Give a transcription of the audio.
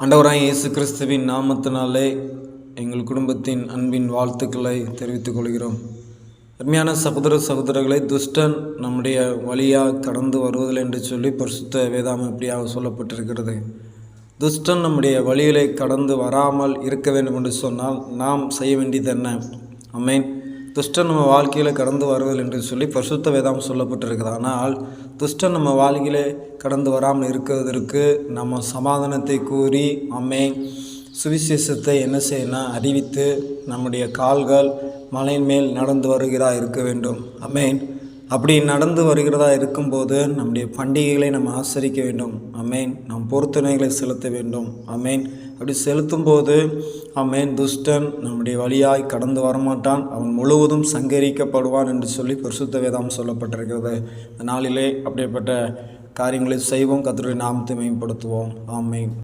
அண்டவராய் இயேசு கிறிஸ்துவின் நாமத்தினாலே எங்கள் குடும்பத்தின் அன்பின் வாழ்த்துக்களை தெரிவித்துக் கொள்கிறோம். அருமையான சகோதர சகோதரர்களை துஷ்டன் நம்முடைய வழியாக கடந்து வருவதில்லை என்று சொல்லி பரிசுத்த வேதாமம் இப்படியாக சொல்லப்பட்டிருக்கிறது. துஷ்டன் நம்முடைய வழியிலே கடந்து வராமல் இருக்க வேண்டும் என்று சொன்னால் நாம் செய்ய வேண்டியது என்ன? அமேன் துஷ்டன் நம்ம வாழ்க்கையில் கடந்து வருவதில்லை என்று சொல்லி பரிசுத்த வேதாம் சொல்லப்பட்டிருக்குது. ஆனால் துஷ்டன் நம்ம வாழ்க்கையிலே கடந்து வராமல் இருக்கிறதற்கு நம்ம சமாதானத்தை கூறி அம்மே சுவிசேஷத்தை என்ன செய்யணும் அறிவித்து நம்முடைய கால்கள் மலையின் மேல் நடந்து வருகிறா இருக்க வேண்டும். அமேன் அப்படி நடந்து வருகிறதா இருக்கும்போது நம்முடைய பண்டிகைகளை நம்ம ஆசரிக்க வேண்டும். அமேன் நம் பொருத்தனைகளை செலுத்த வேண்டும். அமேன் அப்படி செலுத்தும் போது அவன் துஷ்டன் நம்முடைய வழியாய் கடந்து வரமாட்டான். அவன் முழுவதும் சங்கரிக்கப்படுவான் என்று சொல்லி பரிசுத்த வேதாம் சொல்லப்பட்டிருக்கிறது. இந்த நாளிலே அப்படிப்பட்ட காரியங்களை செய்வோம். கத்தருடைய நாமத்தை மேம்படுத்துவோம். ஆமை